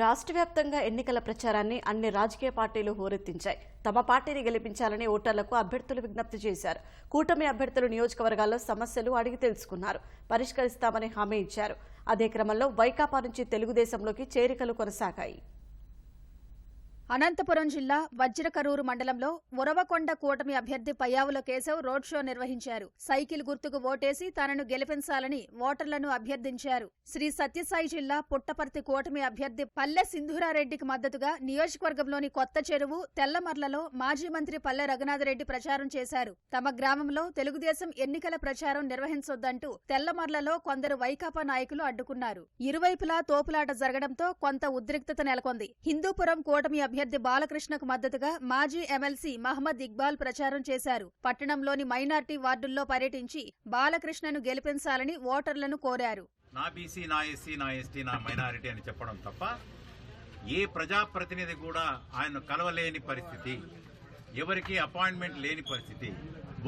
రాష్ట్ర వ్యాప్తంగా ఎన్నికల ప్రచారాన్ని అన్ని రాజకీయ పార్టీలు హోరెత్తించాయి. తమ పార్టీని గెలిపించాలని ఓటర్లకు అభ్యర్థులు విజ్ఞప్తి చేశారు. కూటమి అభ్యర్థులు నియోజకవర్గాల్లో సమస్యలు అడిగి తెలుసుకున్నారు. పరిష్కరిస్తామని హామీ ఇచ్చారు. అదే క్రమంలో వైకాపా నుంచి తెలుగుదేశంలోకి చేరికలు కొనసాగాయి. అనంతపురం జిల్లా వజ్రకరూరు మండలంలో ఉరవకొండ కూటమి అభ్యర్థి పయ్యావుల కేశవ్ రోడ్ షో నిర్వహించారు. సైకిల్ గుర్తుకు ఓటేసి తనను గెలిపించాలని ఓటర్లను అభ్యర్థించారు. శ్రీ సత్యసాయి జిల్లా పుట్టపర్తి కూటమి అభ్యర్థి పల్లె సింధూరారెడ్డికి మద్దతుగా నియోజకవర్గంలోని కొత్త చెరువు తెల్లమర్లలో మాజీ మంత్రి పల్లె రఘునాథరెడ్డి ప్రచారం చేశారు. తమ గ్రామంలో తెలుగుదేశం ఎన్నికల ప్రచారం నిర్వహించొద్దంటూ తెల్లమర్లలో కొందరు వైకాపా నాయకులు అడ్డుకున్నారు. ఇరువైపులా తోపులాట జరగడంతో కొంత ఉద్రిక్తత నెలకొంది. హిందూపురం కూటమి అభ్యర్థి బాలకృష్ణకు మద్దతుగా మాజీ ఎమ్మెల్సీ మహమ్మద్ ఇక్బాల్ ప్రచారం చేశారు. పట్టణంలోని మైనార్టీ వార్డుల్లో పర్యటించి బాలకృష్ణను గెలిపించాలని ఓటర్లను కోరారు. నా బీసీ నా ఎస్సీ నా ఎస్టీ నా మైనారిటీ అని చెప్పడం తప్ప ఏ ప్రజాప్రతినిధి కూడా ఆయన కలవలేని పరిస్థితి ఎవరికి అపాయింట్మెంట్ లేని పరిస్థితి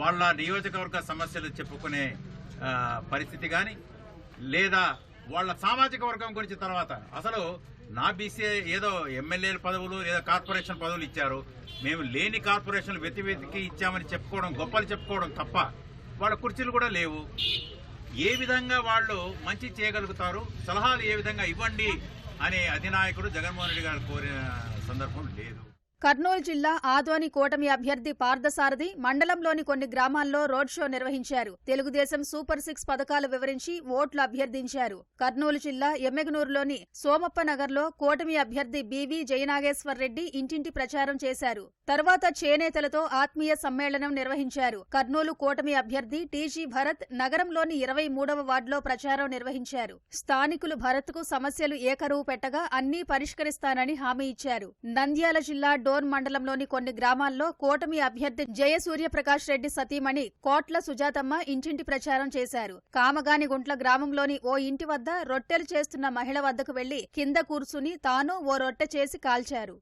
వాళ్ళ నియోజకవర్గ సమస్యలు చెప్పుకునే పరిస్థితి కానీ లేదా వాళ్ళ సామాజిక వర్గం గురించి తర్వాత. అసలు నా బీసీ ఏదో ఎమ్మెల్యేల పదవులు ఏదో కార్పొరేషన్ పదవులు ఇచ్చారు. మేము లేని కార్పొరేషన్లు వెతి వెతికి ఇచ్చామని చెప్పుకోవడం గొప్పలు చెప్పుకోవడం తప్ప వాళ్ళ కుర్చీలు కూడా లేవు. ఏ విధంగా వాళ్ళు మంచి చేయగలుగుతారు? సలహాలు ఏ విధంగా ఇవ్వండి? అనే అధినాయకుడు జగన్మోహన్ రెడ్డి గారు కోరిన సందర్భం లేదు. కర్నూలు జిల్లా ఆదోని కూటమి అభ్యర్థి పార్థసారథి మండలంలోని కొన్ని గ్రామాల్లో రోడ్ షో నిర్వహించారు. తెలుగుదేశం సూపర్ సిక్స్ పథకాలు వివరించి ఓట్లు అభ్యర్థించారు. కర్నూలు జిల్లా ఎమ్మెగనూరులోని సోమప్ప నగర్లో కూటమి అభ్యర్థి బీవీ జయనాగేశ్వర్ రెడ్డి ఇంటింటి ప్రచారం చేశారు. తర్వాత చేనేతలతో ఆత్మీయ సమ్మేళనం నిర్వహించారు. కర్నూలు కూటమి అభ్యర్థి టీజీ భరత్ నగరంలోని ఇరవై మూడవ వార్డులో ప్రచారం నిర్వహించారు. స్థానికులు భరత్కు సమస్యలు ఏకరువు పెట్టగా అన్నీ పరిష్కరిస్తానని హామీ ఇచ్చారు. నంద్యాల జిల్లా డోన్ మండలంలోని కొన్ని గ్రామాల్లో కూటమి అభ్యర్థి జయసూర్యప్రకాష్ రెడ్డి సతీమణి కోట్ల సుజాతమ్మ ఇంటింటి ప్రచారం చేశారు. కామగానిగుంట్ల గ్రామంలోని ఓ ఇంటి వద్ద రొట్టెలు చేస్తున్న మహిళ వద్దకు వెళ్ళి కింద కూర్చుని తాను ఓ రొట్టె చేసి కాల్చారు.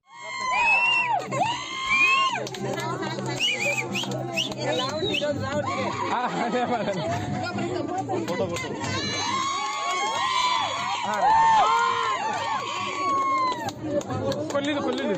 ಕೊಲ್ಲಿದು ಕೊಲ್ಲಿದು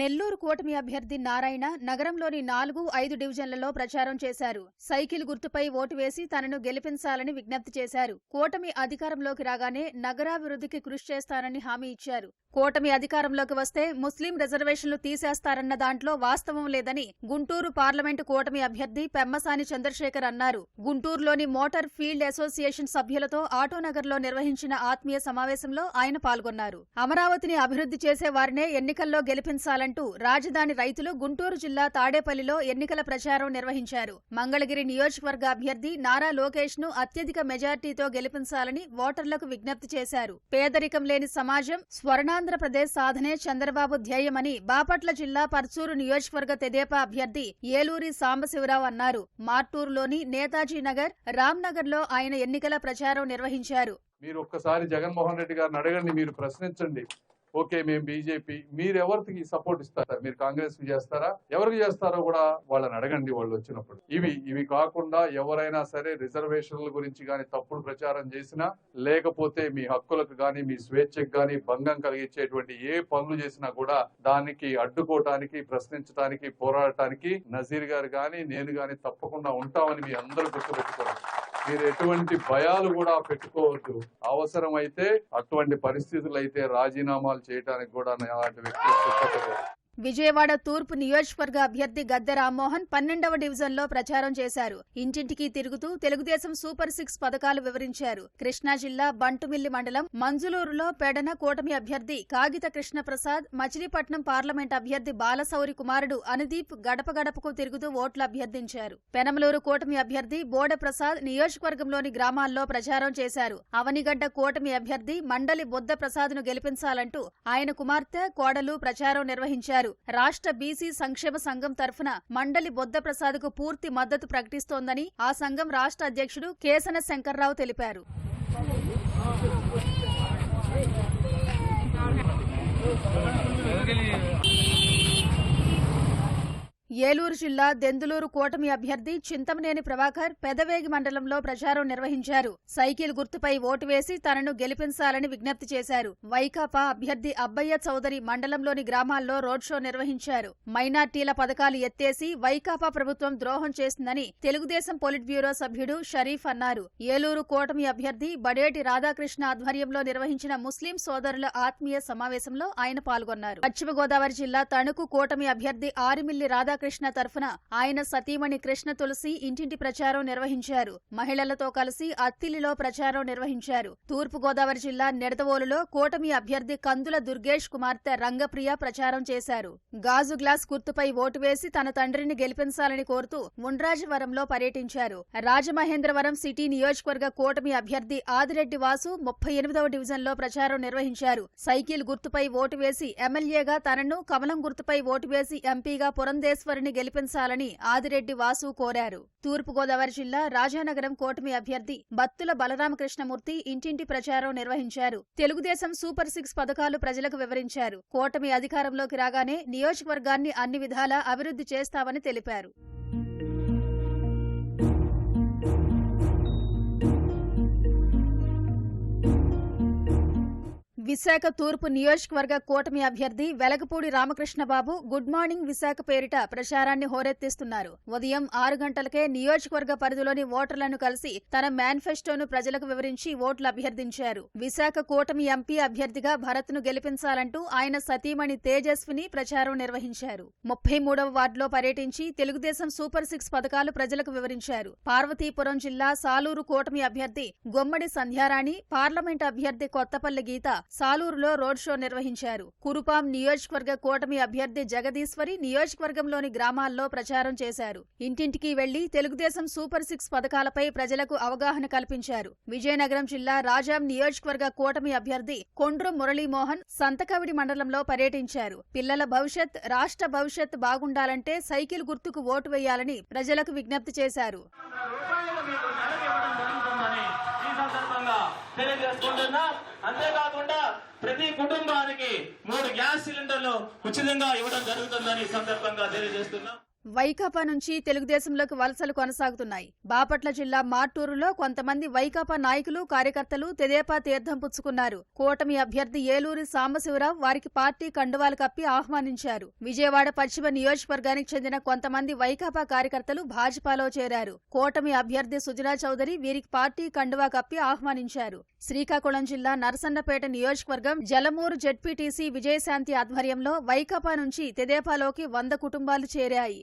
నెల్లూరు కూటమి అభ్యర్థి నారాయణ నగరంలోని నాలుగు ఐదు డివిజన్లలో ప్రచారం చేశారు. సైకిల్ గుర్తుపై ఓటు వేసి తనను గెలిపించాలని విజ్ఞప్తి చేశారు. కూటమి అధికారంలోకి రాగానే నగరాభివృద్ధికి కృషి చేస్తానని హామీ ఇచ్చారు. కూటమి అధికారంలోకి వస్తే ముస్లిం రిజర్వేషన్లు తీసేస్తారన్న దాంట్లో వాస్తవం లేదని గుంటూరు పార్లమెంటు కూటమి అభ్యర్థి పెమ్మసాని చంద్రశేఖర్ అన్నారు. గుంటూరులోని మోటార్ ఫీల్డ్ అసోసియేషన్ సభ్యులతో ఆటోనగర్లో నిర్వహించిన ఆత్మీయ సమావేశంలో ఆయన పాల్గొన్నారు. అమరావతిని అభివృద్ధి చేసే వారినే ఎన్నికల్లో గెలిపించాలని అంటూ రాజధాని రైతులు గుంటూరు జిల్లా తాడేపల్లిలో ఎన్నికల ప్రచారం నిర్వహించారు. మంగళగిరి నియోజకవర్గ అభ్యర్థి నారా లోకేష్ను అత్యధిక మెజార్టీతో గెలిపించాలని ఓటర్లకు విజ్ఞప్తి చేశారు. పేదరికం లేని సమాజం స్వర్ణాంధ్రప్రదేశ్ సాధనే చంద్రబాబు ధ్యేయమని బాపట్ల జిల్లా పర్చూరు నియోజకవర్గ తెదేపా అభ్యర్థి ఏలూరి సాంబశివరావు అన్నారు. మార్టూరులోని నేతాజీ నగర్ రామ్నగర్లో ఆయన ఎన్నికల ప్రచారం నిర్వహించారు. మీరు ఒక్కసారి జగన్మోహన్ రెడ్డి గారిని అడగండి మీరు ప్రశ్నించండి. ఓకే మేము బీజేపీ. మీరు ఎవరికి సపోర్ట్ ఇస్తారా? మీరు కాంగ్రెస్ చేస్తారా? ఎవరికి చేస్తారో కూడా వాళ్ళని అడగండి వాళ్ళు వచ్చినప్పుడు. ఇవి ఇవి కాకుండా ఎవరైనా సరే రిజర్వేషన్ల గురించి కానీ తప్పుడు ప్రచారం చేసినా లేకపోతే మీ హక్కులకు కానీ మీ స్వేచ్ఛకు కానీ భంగం కలిగించేటువంటి ఏ పనులు చేసినా కూడా దానికి అడ్డుకోవటానికి ప్రశ్నించడానికి పోరాడటానికి నజీర్ గారు కానీ నేను కానీ తప్పకుండా ఉంటామని మీ అందరూ గుర్తుపెట్టుకోవాలి. మీరు ఎటువంటి భయాలు కూడా పెట్టుకోవద్దు. అవసరమైతే అటువంటి పరిస్థితులు అయితే రాజీనామాలు చేయడానికి కూడా అలాంటి వ్యక్తులు విజయవాడ తూర్పు నియోజకవర్గ అభ్యర్థి గద్దె రామ్మోహన్ పన్నెండవ డివిజన్లో ప్రచారం చేశారు. ఇంటింటికి తిరుగుతూ తెలుగుదేశం సూపర్ సిక్స్ పథకాలు వివరించారు. కృష్ణా జిల్లా బంటుమిల్లి మండలం మంజులూరులో పెడన కూటమి అభ్యర్థి కాగిత కృష్ణప్రసాద్ మచిలీపట్నం పార్లమెంట్ అభ్యర్థి బాలసౌరి కుమారుడు అనుదీప్ గడప గడపకు తిరుగుతూ ఓట్లు అభ్యర్థించారు. పెనమలూరు కూటమి అభ్యర్థి బోడ ప్రసాద్ నియోజకవర్గంలోని గ్రామాల్లో ప్రచారం చేశారు. అవనిగడ్డ కూటమి అభ్యర్థి మండలి బుద్ధప్రసాద్ను గెలిపించాలంటూ ఆయన కుమార్తె కోడలు ప్రచారం నిర్వహించారు. రాష్ట్ర బీసీ సంక్షేమ సంఘం తరఫున మండలి బొద్ద ప్రసాద్కు పూర్తి మద్దతు ప్రకటిస్తోందని ఆ సంఘం రాష్ట్ర అధ్యక్షుడు కేసన శంకర్రావు తెలిపారు. ఏలూరు జిల్లా దెందులూరు కూటమి అభ్యర్థి చింతమనేని ప్రభాకర్ పెదవేగి మండలంలో ప్రచారం నిర్వహించారు. సైకిల్ గుర్తుపై ఓటు వేసి తనను గెలిపించాలని విజ్ఞప్తి చేశారు. వైకాపా అభ్యర్థి అబ్బయ్య చౌదరి మండలంలోని గ్రామాల్లో రోడ్ షో నిర్వహించారు. మైనార్టీల పథకాలు ఎత్తేసి వైకాపా ప్రభుత్వం ద్రోహం చేసిందని తెలుగుదేశం పొలిట్ బ్యూరో సభ్యుడు షరీఫ్ అన్నారు. ఏలూరు కూటమి అభ్యర్థి బడేటి రాధాకృష్ణ ఆధ్వర్యంలో నిర్వహించిన ముస్లిం సోదరుల ఆత్మీయ సమావేశంలో ఆయన పాల్గొన్నారు. పశ్చిమ గోదావరి జిల్లా తణుకు కూటమి అభ్యర్థి ఆరిమిల్లి రాధాకృష్ణ తరఫున ఆయన సతీమణి కృష్ణ తులసి ఇంటింటి ప్రచారం నిర్వహించారు. మహిళలతో కలిసి అత్తిలిలో ప్రచారం నిర్వహించారు. తూర్పు గోదావరి జిల్లా నిడదవోలులో కూటమి అభ్యర్థి కందుల దుర్గేష్ కుమార్తె రంగప్రియ ప్రచారం చేశారు. గాజు గ్లాస్ గుర్తుపై ఓటు వేసి తన తండ్రిని గెలిపించాలని కోరుతూ ఉండ్రాజవరంలో పర్యటించారు. రాజమహేంద్రవరం సిటీ నియోజకవర్గ కూటమి అభ్యర్థి ఆదిరెడ్డి వాసు ముప్పై ఎనిమిదవ డివిజన్లో ప్రచారం నిర్వహించారు. సైకిల్ గుర్తుపై ఓటు వేసి ఎమ్మెల్యేగా తనను కమలం గుర్తుపై ఓటు వేసి ఎంపీగా పురంధేశ్వర్ ఈశ్వరిని గెలిపించాలని ఆదిరెడ్డి వాసు కోరారు. తూర్పుగోదావరి జిల్లా రాజానగరం కూటమి అభ్యర్థి బత్తుల బలరామకృష్ణమూర్తి ఇంటింటి ప్రచారం నిర్వహించారు. తెలుగుదేశం సూపర్ సిక్స్ పథకాలు ప్రజలకు వివరించారు. కూటమి అధికారంలోకి రాగానే నియోజకవర్గాన్ని అన్ని విధాలా అభివృద్ధి చేస్తామని తెలిపారు. విశాఖ తూర్పు నియోజకవర్గ కూటమి అభ్యర్థి వెలగపూడి రామకృష్ణబాబు గుడ్ మార్నింగ్ విశాఖ పేరిట ప్రచారాన్ని హోరెత్తిస్తున్నారు. ఉదయం ఆరు గంటలకే నియోజకవర్గ పరిధిలోని ఓటర్లను కలిసి తన మేనిఫెస్టోను ప్రజలకు వివరించి ఓట్లు అభ్యర్థించారు. విశాఖ కూటమి ఎంపీ అభ్యర్థిగా భరత్ను గెలిపించాలంటూ ఆయన సతీమణి తేజస్విని ప్రచారం నిర్వహించారు. ముప్పై మూడవ వార్డులో పర్యటించి తెలుగుదేశం సూపర్ సిక్స్ పథకాలు ప్రజలకు వివరించారు. పార్వతీపురం జిల్లా సాలూరు కూటమి అభ్యర్థి గుమ్మడి సంధ్యారాణి పార్లమెంట్ అభ్యర్థి కొత్తపల్లి గీత సాలూరులో రోడ్ షో నిర్వహించారు. కురుపాం నియోజకవర్గ కూటమి అభ్యర్థి జగదీశ్వరి నియోజకవర్గంలోని గ్రామాల్లో ప్రచారం చేశారు. ఇంటింటికి వెళ్ళి తెలుగుదేశం సూపర్ సిక్స్ పథకాలపై ప్రజలకు అవగాహన కల్పించారు. విజయనగరం జిల్లా రాజాం నియోజకవర్గ కూటమి అభ్యర్థి కొండ్రు మురళీమోహన్ సంతకవిడి మండలంలో పర్యటించారు. పిల్లల భవిష్యత్ రాష్ట్ర భవిష్యత్ బాగుండాలంటే సైకిల్ గుర్తుకు ఓటు వేయాలని ప్రజలకు విజ్ఞప్తి చేశారు. అంతేకాదు ప్రతి కుటుంబానికి మూడు గ్యాస్ సిలిండర్లు ఉచితంగా ఇవ్వడం జరుగుతుందని సందర్భంగా తెలియజేస్తున్నాం. వైకాపా నుంచి తెలుగుదేశంలోకి వలసలు కొనసాగుతున్నాయి. బాపట్ల జిల్లా మార్టూరులో కొంతమంది వైకాపా నాయకులు కార్యకర్తలు తెదేపా తీర్థం పుచ్చుకున్నారు. కూటమి అభ్యర్థి ఏలూరి సాంబశివరావు వారికి పార్టీ కండువాలు కప్పి ఆహ్వానించారు. విజయవాడ పశ్చిమ నియోజకవర్గానికి చెందిన కొంతమంది వైకాపా కార్యకర్తలు భాజపాలో చేరారు. కూటమి అభ్యర్థి సుజనా చౌదరి వీరికి పార్టీ కండువా కప్పి ఆహ్వానించారు. శ్రీకాకుళం జిల్లా నరసన్నపేట నియోజకవర్గం జలమూరు జెడ్పీటీసీ విజయశాంతి ఆధ్వర్యంలో వైకాపా నుంచి తెదేపాలోకి వంద కుటుంబాలు చేరాయి.